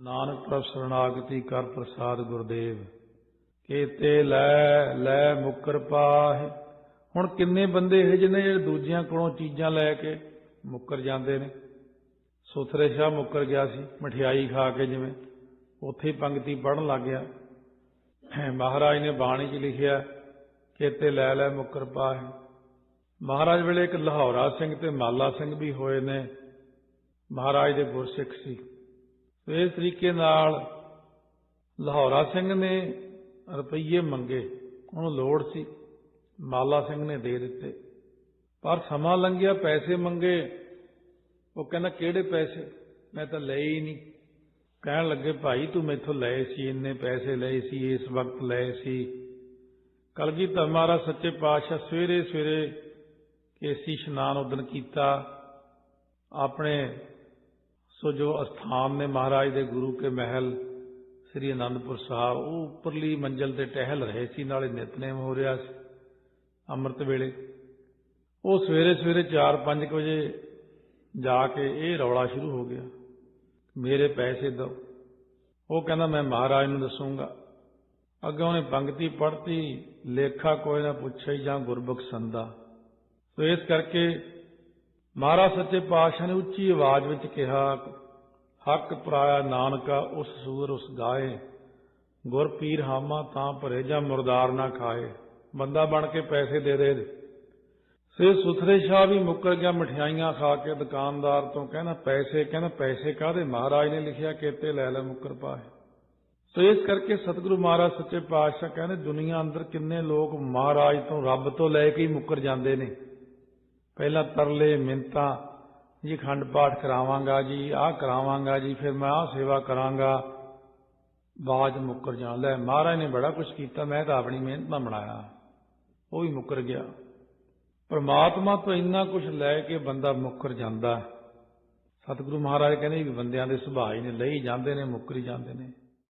ਨਾਨਕ ਪ੍ਰਭ ਸਰਣਾਗਤੀ ਕਰ ਪ੍ਰਸਾਦ ਗੁਰਦੇਵ। ਕੀਤੇ ਲੈ ਲੈ ਮੁਕਰ ਪਾਹਿ। ਹੁਣ ਕਿੰਨੇ ਬੰਦੇ ਇਹ ਜਿਹਨੇ ਜਿਹੜੇ ਦੂਜਿਆਂ ਕੋਲੋਂ ਚੀਜ਼ਾਂ ਲੈ ਕੇ ਮੁੱਕਰ ਜਾਂਦੇ ਨੇ? ਸੁਥਰੇ ਸ਼ਾਹ ਮੁੱਕਰ ਗਿਆ ਸੀ, ਮਠਿਆਈ ਖਾ ਕੇ ਜਿਵੇਂ। ਉੱਥੇ ਹੀ ਪੰਕਤੀ ਪੜਨ ਲੱਗ ਗਿਆ। ਮਹਾਰਾਜ ਨੇ ਬਾਣੀ 'ਚ ਲਿਖਿਆ, ਕੀਤੇ ਲੈ ਲੈ ਮੁੱਕਰ ਪਾਹਿ। ਮਹਾਰਾਜ ਵੇਲੇ ਇੱਕ ਲਾਹੌਰਾ ਸਿੰਘ ਤੇ ਮਾਲਾ ਸਿੰਘ ਵੀ ਹੋਏ ਨੇ। ਮਹਾਰਾਜ ਦੇ ਗੁਰਸਿੱਖ ਸੀ। ਇਸ ਤਰੀਕੇ ਨਾਲ ਲਾਹੌਰਾ ਸਿੰਘ ਨੇ ਰੁਪਈਏ ਮੰਗੇ। ਉਹਨੂੰ ਲੋੜ ਸੀ। ਮਾਲਾ ਸਿੰਘ ਨੇ ਦੇ ਦਿੱਤੇ। ਪਰ ਸਮਾਂ ਲੰਘਿਆ, ਪੈਸੇ ਮੰਗੇ। ਉਹ ਕਹਿੰਦਾ, ਕਿਹੜੇ ਪੈਸੇ? ਮੈਂ ਤਾਂ ਲਏ ਹੀ ਨਹੀਂ। ਕਹਿਣ ਲੱਗੇ, ਭਾਈ, ਤੂੰ ਮੈਥੋਂ ਲਏ ਸੀ, ਇੰਨੇ ਪੈਸੇ ਲਏ ਸੀ, ਇਸ ਵਕਤ ਲਏ ਸੀ। ਕਲਗੀਧਰ ਮਹਾਰਾਜ ਸੱਚੇ ਪਾਤਸ਼ਾਹ ਸਵੇਰੇ ਸਵੇਰੇ ਕੇਸੀ ਇਸ਼ਨਾਨ ਉਦਨ ਕੀਤਾ। ਆਪਣੇ ਸੋ ਜੋ ਅਸਥਾਨ ਨੇ ਮਹਾਰਾਜ ਦੇ ਗੁਰੂ ਕੇ ਮਹਿਲ, ਸ੍ਰੀ ਅਨੰਦਪੁਰ ਸਾਹਿਬ, ਉਹ ਉੱਪਰਲੀ ਮੰਜ਼ਲ ਤੇ ਟਹਿਲ ਰਹੇ ਸੀ, ਨਾਲੇ ਨਿਤਨੇਮ ਹੋ ਰਿਹਾ ਸੀ। ਅੰਮ੍ਰਿਤ ਵੇਲੇ ਉਹ ਸਵੇਰੇ ਸਵੇਰੇ 4-5 ਵਜੇ ਜਾ ਕੇ ਇਹ ਰੌਲਾ ਸ਼ੁਰੂ ਹੋ ਗਿਆ। ਮੇਰੇ ਪੈਸੇ ਦਿਓ ਉਹ ਕਹਿੰਦਾ, ਮੈਂ ਮਹਾਰਾਜ ਨੂੰ ਦੱਸੂਗਾ। ਅੱਗੇ ਉਹਨੇ ਪੰਕਤੀ ਪੜ੍ਹਤੀ, ਲੇਖਾ ਕੋਈ ਨਾ ਪੁੱਛੇ ਜਾਂ ਗੁਰਬਖਸ਼ ਸੰਦਾ ਸੋ ਇਸ ਕਰਕੇ ਮਹਾਰਾਜ ਸੱਚੇ ਪਾਤਸ਼ਾਹ ਨੇ ਉੱਚੀ ਆਵਾਜ਼ ਵਿੱਚ ਕਿਹਾ, ਹੱਕ ਪਰਾਇਆ ਨਾਨਕਾ, ਉਸ ਸੂਰ ਉਸ ਗਾਏ। ਗੁਰ ਪੀਰ ਹਾਮਾ ਤਾਂ ਭਰੇ ਜਾਂ ਮੁਰਦਾਰ ਨਾ ਖਾਏ। ਬੰਦਾ ਬਣ ਕੇ ਪੈਸੇ ਦੇ ਦੇ। ਸੇ ਸੁਥਰੇ ਸ਼ਾਹ ਵੀ ਮੁੱਕਰ ਗਿਆ, ਮਠਿਆਈਆਂ ਖਾ ਕੇ ਦੁਕਾਨਦਾਰ ਤੋਂ ਕਹਿੰਦਾ ਪੈਸੇ ਕਹਿੰਦਾ, ਪੈਸੇ ਕਾਦੇ ਮਹਾਰਾਜ ਨੇ ਲਿਖਿਆ, ਕੀਤੇ ਲੈ ਲੈ ਮੁੱਕਰ ਪਾਏ। ਸੋ ਇਸ ਕਰਕੇ ਸਤਿਗੁਰੂ ਮਹਾਰਾਜ ਸੱਚੇ ਪਾਤਸ਼ਾਹ ਕਹਿੰਦੇ, ਦੁਨੀਆ ਅੰਦਰ ਕਿੰਨੇ ਲੋਕ ਮਹਾਰਾਜ ਤੋਂ ਰੱਬ ਤੋਂ ਲੈ ਕੇ ਹੀ ਮੁੱਕਰ ਜਾਂਦੇ ਨੇ। ਪਹਿਲਾਂ ਤਰਲੇ ਮਿੰਤਾ ਜੀ ਖੰਡ ਪਾਠ ਕਰਾਵਾਂਗਾ ਜੀ, ਆਹ ਕਰਾਵਾਂਗਾ ਜੀ, ਫਿਰ ਮੈਂ ਆਹ ਸੇਵਾ ਕਰਾਂਗਾ। ਬਾਜ ਮੁੱਕਰ ਜਾਣ, ਲੈ ਮਹਾਰਾਜ ਨੇ ਬੜਾ ਕੁਝ ਕੀਤਾ, ਮੈਂ ਤਾਂ ਆਪਣੀ ਮਿਹਨਤ ਨਾਲ ਬਣਾਇਆ। ਉਹ ਵੀ ਮੁੱਕਰ ਗਿਆ। ਪਰਮਾਤਮਾ ਤੋਂ ਇੰਨਾ ਕੁਝ ਲੈ ਕੇ ਬੰਦਾ ਮੁੱਕਰ ਜਾਂਦਾ। ਸਤਿਗੁਰੂ ਮਹਾਰਾਜ ਕਹਿੰਦੇ ਵੀ ਬੰਦਿਆਂ ਦੇ ਸੁਭਾਅ ਹੀ ਨੇ, ਲਈ ਜਾਂਦੇ ਨੇ, ਮੁੱਕਰੀ ਜਾਂਦੇ ਨੇ।